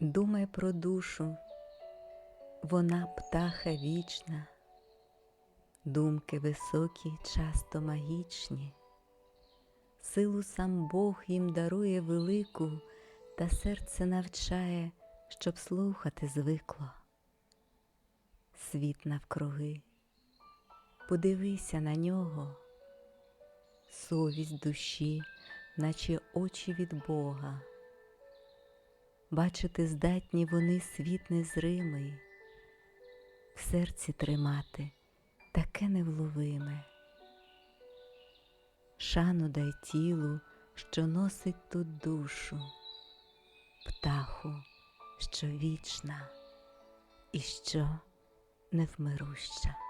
Думай про душу, вона птаха вічна, думки високі, часто магічні, силу сам Бог їм дарує велику, та серце навчає, щоб слухати звикло. Світ навкруги, подивися на нього, совість душі, наче очі від Бога. Бачити здатні вони світ незримий, в серці тримати таке невловиме. Шану дай тілу, що носить тут душу, птаху, що вічна і що невмируща.